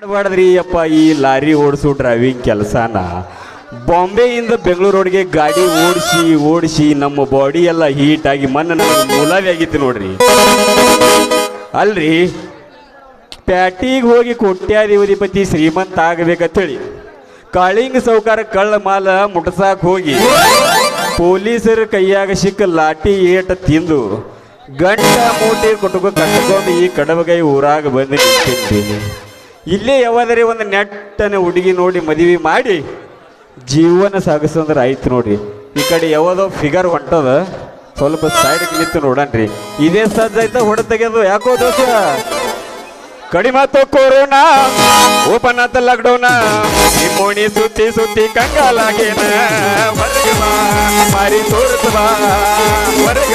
ಮಾಡಬಾರ್ದ್ರಿ ಅಪ್ಪ, ಈ lorry ಓಡಿಸು driving ಕೆಲಸನ. ಬಾಂಬೆಯಿಂದ ಬೆಂಗಳೂರೊಳಗೆ ಗಾಡಿ ಓಡಿಸಿ ಓಡಿಸಿ ನಮ್ಮ ಬಾಡಿ ಎಲ್ಲ ಹೀಟ್ ಆಗಿ ಮನ್ನ ನನಗೆ ಮುಲಾವಿ ಆಗಿತ್ತು ನೋಡ್ರಿ. ಅಲ್ರಿ, ಪ್ಯಾಟಿಗೆ ಹೋಗಿ ಕೋಟ್ಯಾಧಿಪತಿ ಶ್ರೀಮಂತ ಆಗಬೇಕಂತೇಳಿ. ಕಾಳಿಂಗ ಸೌಕಾರ ಕಳ್ಳ ಮಾಲ ಮುಟ್ಸಾಕ್ ಹೋಗಿ. ಪೊಲೀಸರ ಕೈಯಾಗ ಸಿಕ್ಕ ಲಾಟಿ ಏಟ ತಿಂದು ಗಂಟ ಮೂಟಿ ಕೊಟ್ಟು ಕಟ್ಕೊಂಡು ಈ ಕಡಬಗೈ ಊರಾಗ ಬಂದು ಇಲ್ಲೇ ಯಾವಾದರೆ ಒಂದು ನೆಟ್ಟನ ಹುಡುಗಿ ನೋಡಿ ಮದುವೆ ಮಾಡಿ ಜೀವನ ಸಾಗಿಸಂದ್ರೆ ಆಯ್ತು ನೋಡ್ರಿ. ಈ ಕಡೆ ಯಾವುದೋ ಫಿಗರ್ ಹೊಂಟದ. ಸ್ವಲ್ಪ ಸೈಡ್ಗೆ ನಿಂತು ನೋಡನ್ರಿ. ಇದೇ ಸಜ್ಜಾಯ್ತ ಹೊಡೆ ತೆಗೆದು ಯಾಕೋ ದೋಷ ಕಡಿಮಾತು ಕೊರೋನಾ ಓಪನ್ ಲಾಕ್ಡೌನ ಕೋಣಿ ಸುತ್ತಿ ಸುತ್ತಿ ಕಂಗಾಲಾಗೇನ? ಹೊರಗೆ ಮಾರಿ ತೋರಿಸುವ ಹೊರಗೆ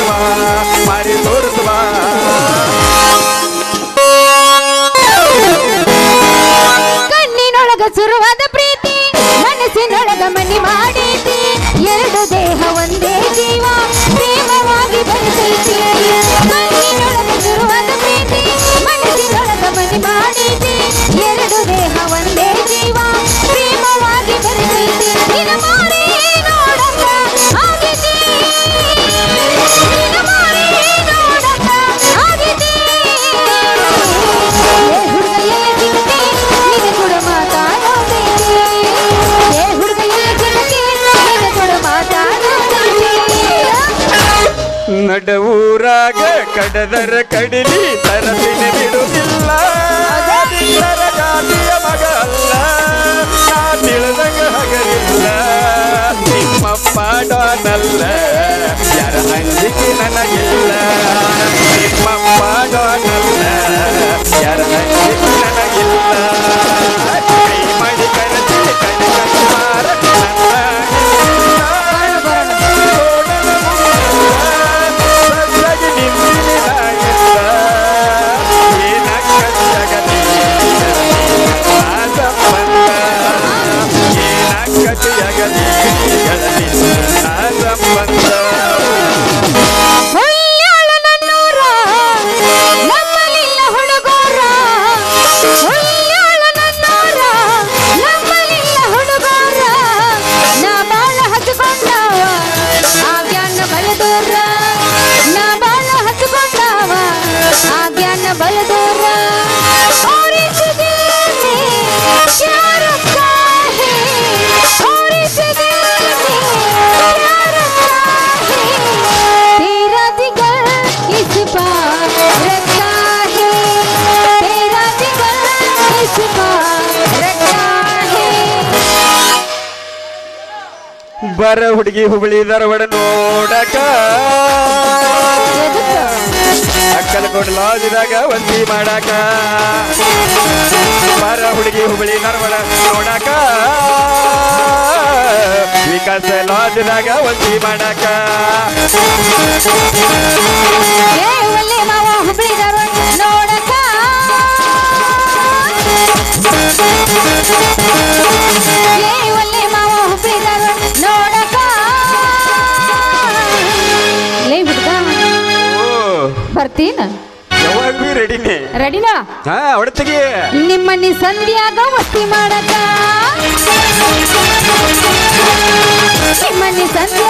ನಡವೂರಾಗ ಕಡದರ ಕಡಿಲಿ ತರಪಿನ ಬಿಡುತ್ತಿಲ್ಲ ನಿಲ್ಲರ ಗಾದಿಯ ಮಗ ಅಲ್ಲ ನಾ ತಿಳಿದಂಗ ಬರ ಹುಡುಗಿ ಹುಬ್ಳಿ ಧಾರವಾಡ ನೋಡಕ. ಅಕ್ಕಲಕೋಟ ಲಾಜಿದಾಗ ಒಂದಿ ಮಾಡಾಕ. ಬರ ಹುಡುಗಿ ಹುಬ್ಳಿ ಧಾರವಾಡ ನೋಡಕ. ವಿಕಾಸ ಲಾಜಿದಾಗ ಒಂದಿ ಮಾಡಾಕ. ನೋಡಕ. ಬರ್ತೀನ. ಯಾವಾಗ ರೆಡಿನೇ ರೆಡಿನಾ ಹಾ ಹೊಡ್ತಗಿ ನಿಮ್ಮನಿ ಸಂಧ್ಯಾಗ ವಸ್ತಿ ಮಾಡಕ. ಸಂಧ್ಯಾ